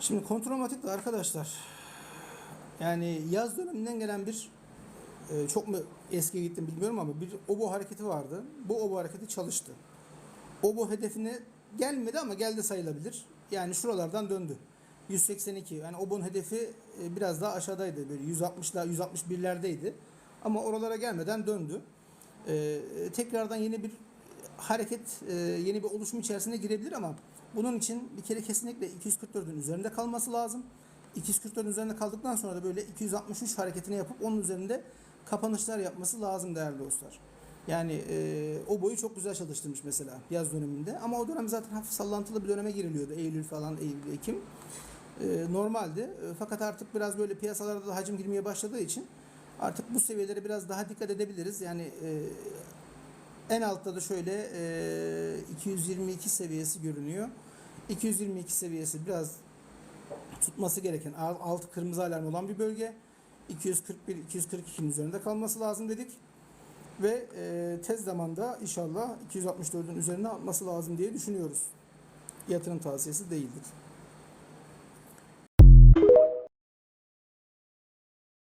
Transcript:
Şimdi kontrolmatik de arkadaşlar yani yaz döneminden gelen bir e, çok mu eskiye gittim bilmiyorum ama bir obo hareketi vardı. Bu obo hareketi çalıştı. Obo hedefine gelmedi ama geldi sayılabilir. Yani şuralardan döndü. 182 yani obon hedefi e, biraz daha aşağıdaydı. Böyle 160'lar 161'lerdeydi. Ama oralara gelmeden döndü. E, tekrardan yeni bir hareket, e, yeni bir oluşum içerisine girebilir ama bunun için bir kere kesinlikle 244'ün üzerinde kalması lazım. 244'ün üzerinde kaldıktan sonra da böyle 263 hareketini yapıp onun üzerinde kapanışlar yapması lazım değerli dostlar. Yani e, o boyu çok güzel çalıştırmış mesela yaz döneminde. Ama o dönem zaten hafif sallantılı bir döneme giriliyordu. Eylül falan, Eylül, Ekim. E, normaldi. E, fakat artık biraz böyle piyasalarda da hacim girmeye başladığı için artık bu seviyelere biraz daha dikkat edebiliriz. Yani e, en altta da şöyle e, 222 seviyesi görünüyor. 222 seviyesi biraz tutması gereken al- altı kırmızı alarm olan bir bölge. 241 242'nin üzerinde kalması lazım dedik. Ve e, tez zamanda inşallah 264'ün üzerine atması lazım diye düşünüyoruz. Yatırım tavsiyesi değildir.